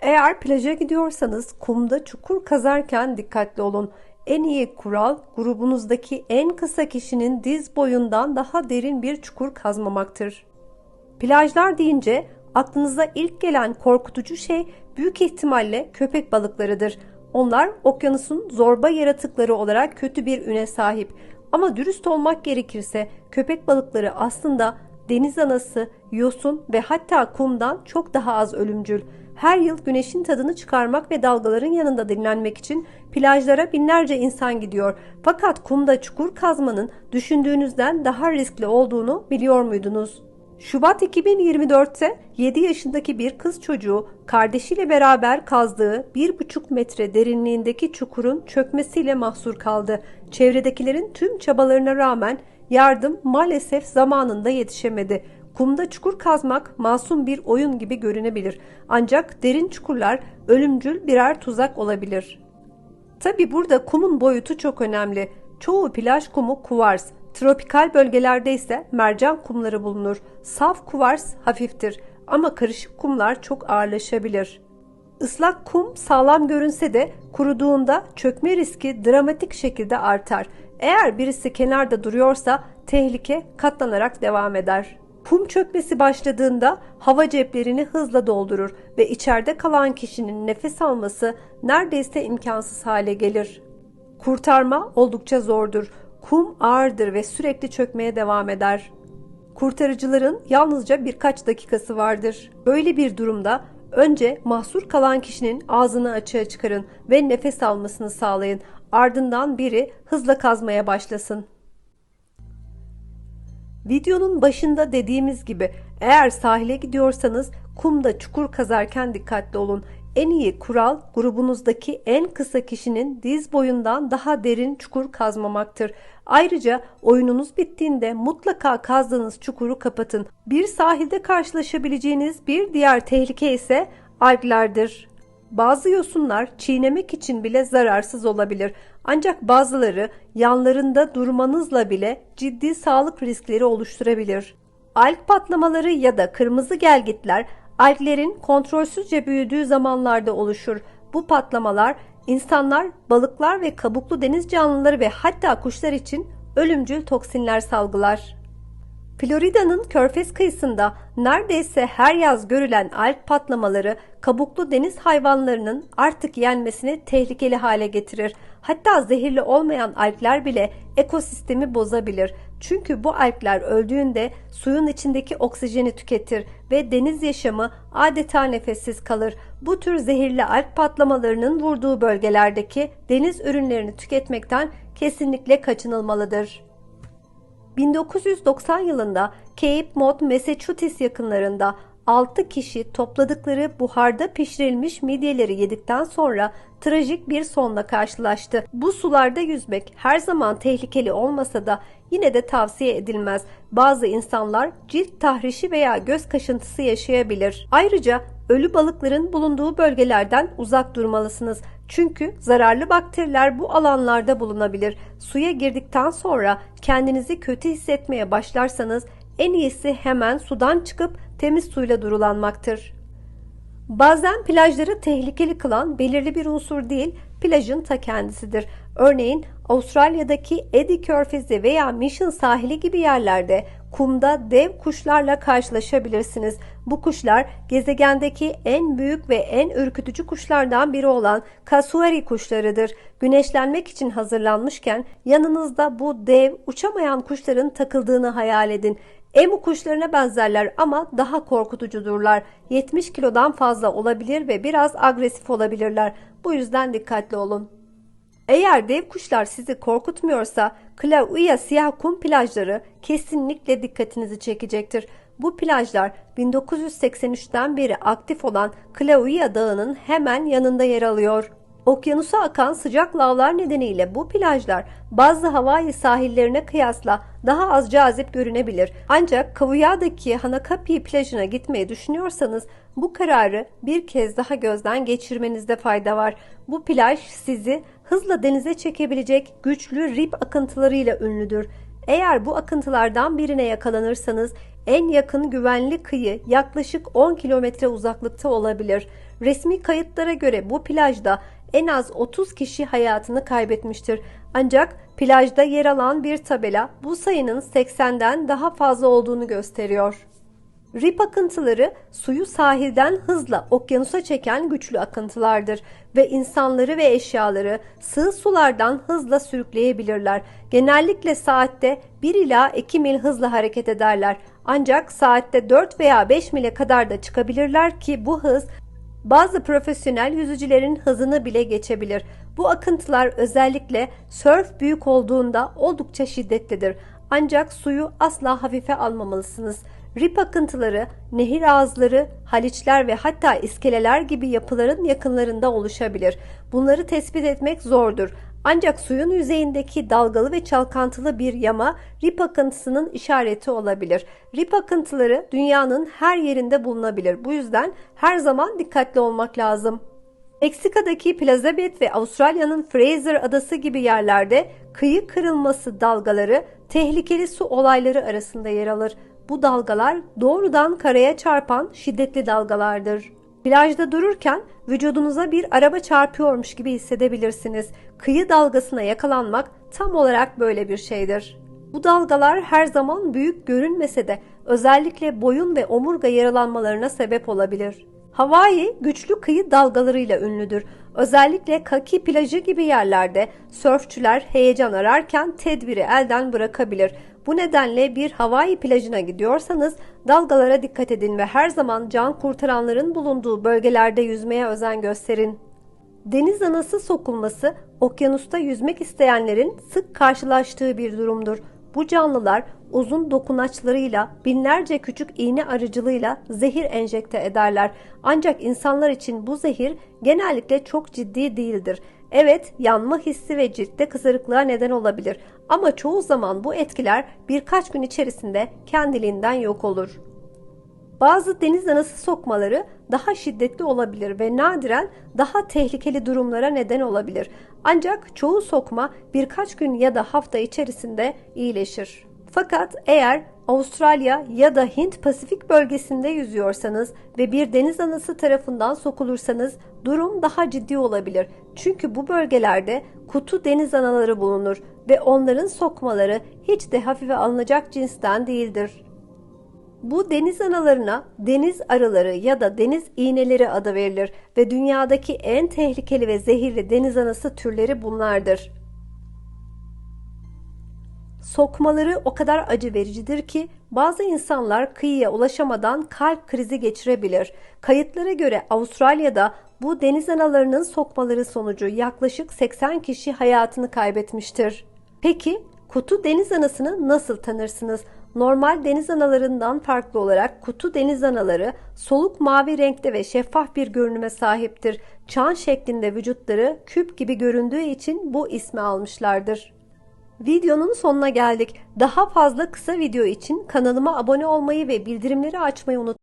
Eğer plaja gidiyorsanız kumda çukur kazarken dikkatli olun. En iyi kural grubunuzdaki en kısa kişinin diz boyundan daha derin bir çukur kazmamaktır. Plajlar deyince aklınıza ilk gelen korkutucu şey büyük ihtimalle köpek balıklarıdır. Onlar okyanusun zorba yaratıkları olarak kötü bir üne sahip. Ama dürüst olmak gerekirse köpek balıkları aslında deniz anası, yosun ve hatta kumdan çok daha az ölümcül. Her yıl güneşin tadını çıkarmak ve dalgaların yanında dinlenmek için plajlara binlerce insan gidiyor. Fakat kumda çukur kazmanın düşündüğünüzden daha riskli olduğunu biliyor muydunuz? Şubat 2024'te 7 yaşındaki bir kız çocuğu kardeşiyle beraber kazdığı 1,5 metre derinliğindeki çukurun çökmesiyle mahsur kaldı. Çevredekilerin tüm çabalarına rağmen yardım maalesef zamanında yetişemedi. Kumda çukur kazmak masum bir oyun gibi görünebilir. Ancak derin çukurlar ölümcül birer tuzak olabilir. Tabi burada kumun boyutu çok önemli. Çoğu plaj kumu kuvars, tropikal bölgelerde ise mercan kumları bulunur. Saf kuvars hafiftir ama karışık kumlar çok ağırlaşabilir. Islak kum sağlam görünse de kuruduğunda çökme riski dramatik şekilde artar. Eğer birisi kenarda duruyorsa tehlike katlanarak devam eder. Kum çökmesi başladığında hava ceplerini hızla doldurur ve içeride kalan kişinin nefes alması neredeyse imkansız hale gelir. Kurtarma oldukça zordur. Kum ağırdır ve sürekli çökmeye devam eder. Kurtarıcıların yalnızca birkaç dakikası vardır. Böyle bir durumda önce mahsur kalan kişinin ağzını açığa çıkarın ve nefes almasını sağlayın. Ardından biri hızla kazmaya başlasın. Videonun başında dediğimiz gibi eğer sahile gidiyorsanız kumda çukur kazarken dikkatli olun. En iyi kural grubunuzdaki en kısa kişinin diz boyundan daha derin çukur kazmamaktır. Ayrıca oyununuz bittiğinde mutlaka kazdığınız çukuru kapatın. Bir sahilde karşılaşabileceğiniz bir diğer tehlike ise alglerdir. Bazı yosunlar çiğnemek için bile zararsız olabilir. Ancak bazıları yanlarında durmanızla bile ciddi sağlık riskleri oluşturabilir. Alg patlamaları ya da kırmızı gelgitler alglerin kontrolsüzce büyüdüğü zamanlarda oluşur. Bu patlamalar insanlar, balıklar ve kabuklu deniz canlıları ve hatta kuşlar için ölümcül toksinler salgılar. Florida'nın körfez kıyısında neredeyse her yaz görülen alg patlamaları kabuklu deniz hayvanlarının artık yenmesini tehlikeli hale getirir. Hatta zehirli olmayan algler bile ekosistemi bozabilir. Çünkü bu algler öldüğünde suyun içindeki oksijeni tüketir ve deniz yaşamı adeta nefessiz kalır. Bu tür zehirli alg patlamalarının vurduğu bölgelerdeki deniz ürünlerini tüketmekten kesinlikle kaçınılmalıdır. 1990 yılında Cape Mod, Massachusetts yakınlarında 6 kişi topladıkları buharda pişirilmiş midyeleri yedikten sonra trajik bir sonla karşılaştı. Bu sularda yüzmek her zaman tehlikeli olmasa da yine de tavsiye edilmez. Bazı insanlar cilt tahrişi veya göz kaşıntısı yaşayabilir. Ayrıca ölü balıkların bulunduğu bölgelerden uzak durmalısınız. Çünkü zararlı bakteriler bu alanlarda bulunabilir. Suya girdikten sonra kendinizi kötü hissetmeye başlarsanız en iyisi hemen sudan çıkıp temiz suyla durulanmaktır. Bazen plajları tehlikeli kılan belirli bir unsur değil, plajın ta kendisidir. Örneğin Avustralya'daki Eddie Körfezi veya Mission sahili gibi yerlerde kumda dev kuşlarla karşılaşabilirsiniz. Bu kuşlar gezegendeki en büyük ve en ürkütücü kuşlardan biri olan kasuari kuşlarıdır. Güneşlenmek için hazırlanmışken yanınızda bu dev uçamayan kuşların takıldığını hayal edin. Emu kuşlarına benzerler ama daha korkutucudurlar. 70 kilodan fazla olabilir ve biraz agresif olabilirler. Bu yüzden dikkatli olun. Eğer dev kuşlar sizi korkutmuyorsa Klauia siyah kum plajları kesinlikle dikkatinizi çekecektir. Bu plajlar 1983'ten beri aktif olan Klauia Dağı'nın hemen yanında yer alıyor. Okyanusa akan sıcak lavlar nedeniyle bu plajlar bazı Hawaii sahillerine kıyasla daha az cazip görünebilir. Ancak Kavuya'daki Hanakapi plajına gitmeyi düşünüyorsanız bu kararı bir kez daha gözden geçirmenizde fayda var. Bu plaj sizi hızla denize çekebilecek güçlü rip akıntılarıyla ünlüdür. Eğer bu akıntılardan birine yakalanırsanız en yakın güvenli kıyı yaklaşık 10 kilometre uzaklıkta olabilir. Resmi kayıtlara göre bu plajda en az 30 kişi hayatını kaybetmiştir. Ancak plajda yer alan bir tabela bu sayının 80'den daha fazla olduğunu gösteriyor. Rip akıntıları suyu sahilden hızla okyanusa çeken güçlü akıntılardır ve insanları ve eşyaları sığ sulardan hızla sürükleyebilirler. Genellikle saatte 1 ila 2 mil hızla hareket ederler. Ancak saatte 4 veya 5 mile kadar da çıkabilirler ki bu hız bazı profesyonel yüzücülerin hızını bile geçebilir. Bu akıntılar özellikle sörf büyük olduğunda oldukça şiddetlidir. Ancak suyu asla hafife almamalısınız. Rip akıntıları, nehir ağızları, haliçler ve hatta iskeleler gibi yapıların yakınlarında oluşabilir. Bunları tespit etmek zordur. Ancak suyun yüzeyindeki dalgalı ve çalkantılı bir yama rip akıntısının işareti olabilir. Rip akıntıları dünyanın her yerinde bulunabilir. Bu yüzden her zaman dikkatli olmak lazım. Meksika'daki Plaza Bed ve Avustralya'nın Fraser Adası gibi yerlerde kıyı kırılması dalgaları tehlikeli su olayları arasında yer alır. Bu dalgalar doğrudan karaya çarpan şiddetli dalgalardır. Plajda dururken vücudunuza bir araba çarpıyormuş gibi hissedebilirsiniz. Kıyı dalgasına yakalanmak tam olarak böyle bir şeydir. Bu dalgalar her zaman büyük görünmese de özellikle boyun ve omurga yaralanmalarına sebep olabilir. Hawaii güçlü kıyı dalgalarıyla ünlüdür. Özellikle Kaki plajı gibi yerlerde sörfçüler heyecan ararken tedbiri elden bırakabilir. Bu nedenle bir Hawaii plajına gidiyorsanız dalgalara dikkat edin ve her zaman can kurtaranların bulunduğu bölgelerde yüzmeye özen gösterin. Deniz anası sokulması okyanusta yüzmek isteyenlerin sık karşılaştığı bir durumdur. Bu canlılar uzun dokunaçlarıyla binlerce küçük iğne aracılığıyla zehir enjekte ederler. Ancak insanlar için bu zehir genellikle çok ciddi değildir. Evet, yanma hissi ve ciltte kızarıklığa neden olabilir ama çoğu zaman bu etkiler birkaç gün içerisinde kendiliğinden yok olur. Bazı deniz anası sokmaları daha şiddetli olabilir ve nadiren daha tehlikeli durumlara neden olabilir. Ancak çoğu sokma birkaç gün ya da hafta içerisinde iyileşir. Fakat eğer Avustralya ya da Hint Pasifik bölgesinde yüzüyorsanız ve bir deniz anası tarafından sokulursanız durum daha ciddi olabilir. Çünkü bu bölgelerde kutu deniz anaları bulunur ve onların sokmaları hiç de hafife alınacak cinsten değildir. Bu deniz analarına deniz arıları ya da deniz iğneleri adı verilir ve dünyadaki en tehlikeli ve zehirli deniz anası türleri bunlardır. Sokmaları o kadar acı vericidir ki bazı insanlar kıyıya ulaşamadan kalp krizi geçirebilir. Kayıtlara göre Avustralya'da bu deniz analarının sokmaları sonucu yaklaşık 80 kişi hayatını kaybetmiştir. Peki kutu deniz anasını nasıl tanırsınız? Normal deniz analarından farklı olarak kutu deniz anaları soluk mavi renkte ve şeffaf bir görünüme sahiptir. Çan şeklinde vücutları küp gibi göründüğü için bu ismi almışlardır. Videonun sonuna geldik. Daha fazla kısa video için kanalıma abone olmayı ve bildirimleri açmayı unutmayın.